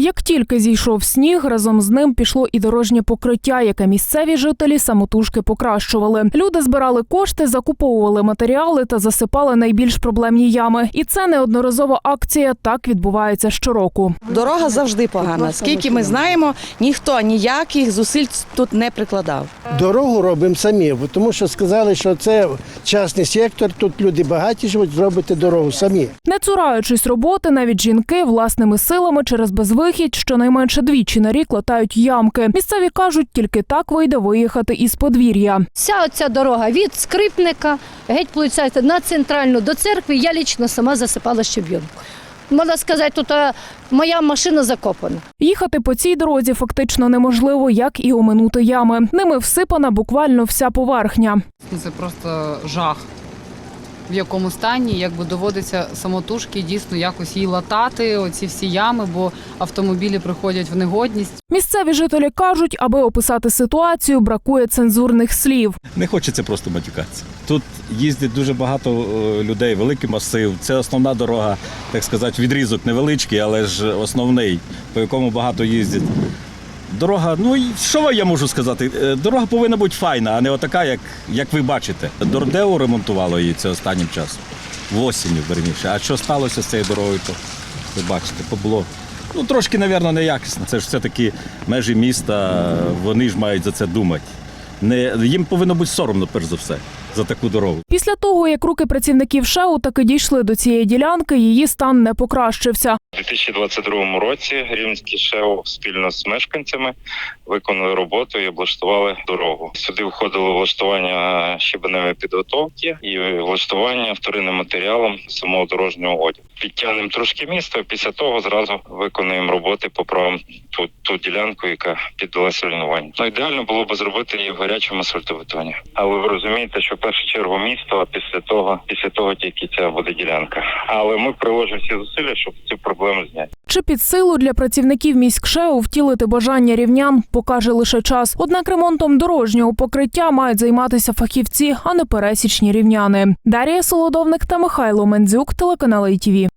Як тільки зійшов сніг, разом з ним пішло і дорожнє покриття, яке місцеві жителі самотужки покращували. Люди збирали кошти, закуповували матеріали та засипали найбільш проблемні ями. І це неодноразова акція. Так відбувається щороку. Дорога завжди погана. Скільки ми знаємо, ніхто ніяких зусиль тут не прикладав. Дорогу робимо самі, бо тому що сказали, що це частний сектор, тут люди багаті живуть, зробите дорогу самі. Не цураючись роботи, навіть жінки власними силами через безвихідь щонайменше двічі на рік латають ямки. Місцеві кажуть, тільки так вийде виїхати із подвір'я. Вся оця дорога від скрипника, геть виходить, на центральну до церкви, я лічно сама засипала щебінку. Можна сказати, тут е, моя машина закопана. Їхати по цій дорозі фактично неможливо, як і оминути ями. Ними всипана буквально вся поверхня. Це просто жах. В якому стані, якби доводиться самотужки дійсно якось її латати, оці всі ями, бо автомобілі приходять в негодність. Місцеві жителі кажуть, аби описати ситуацію, бракує цензурних слів. Не хочеться просто матюкатися. Тут їздить дуже багато е, людей, великий масив. Це основна дорога, так сказати, відрізок невеличкий, але ж основний, по якому багато їздять. Дорога, ну і що я можу сказати? Е, Дорога повинна бути файна, а не отака, як, як ви бачите. Дордео ремонтувало її це останнім часом. В верніше. А що сталося з цією дорогою, то ви бачите, побло. Ну, трошки, мабуть, неякісно. Це ж все-таки межі міста, вони ж мають за це думати. Не, їм повинно бути соромно, перш за все, за таку дорогу. Після того, як руки працівників ШЕУ таки дійшли до цієї ділянки, її стан не покращився. У 2022 році Рівненський ШЕО спільно з мешканцями виконали роботу і облаштували дорогу. Сюди входило влаштування щебеневої підготовки і влаштування вторинним матеріалом самого дорожнього одягу. Підтягнемо трошки місто. Після того зразу виконуємо роботи по правам ту, ту ділянку, яка піддалася руйнуванню. Ну ідеально було б зробити її в гарячому асфальтобетоні. Але ви розумієте, що першу чергу місто, а після того, після того тільки ця буде ділянка. Але ми приложимо всі зусилля, щоб цю проблему зняти. Чи під силу для працівників міськшеу втілити бажання рівнян покаже лише час. Однак ремонтом дорожнього покриття мають займатися фахівці, а не пересічні рівняни. Дарія Солодовник та Михайло Мендзюк, телеканал ITV.